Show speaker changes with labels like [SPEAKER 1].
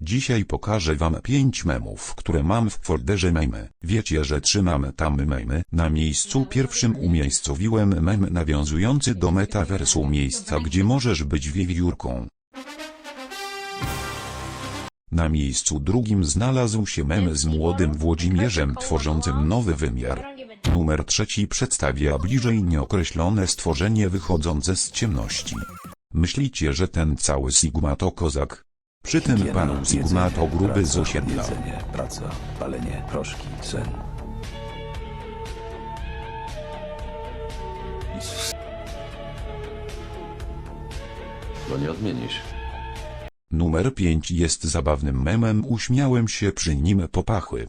[SPEAKER 1] Dzisiaj pokażę wam 5 memów, które mam w folderze memy. Wiecie, że trzymam tam memy? Na miejscu pierwszym umiejscowiłem mem nawiązujący do metaversu miejsca, gdzie możesz być wiewiórką. Na miejscu drugim znalazł się mem z młodym Włodzimierzem tworzącym nowy wymiar. Numer trzeci przedstawia bliżej nieokreślone stworzenie wychodzące z ciemności. Myślicie, że ten cały Sigma to kozak? Przy tym pan Sigma to gruby z osiedla.
[SPEAKER 2] Jedzenie, praca, palenie, proszki, sen.
[SPEAKER 3] Bo nie odmienisz.
[SPEAKER 1] Numer 5 jest zabawnym memem, uśmiałem się przy nim popachły.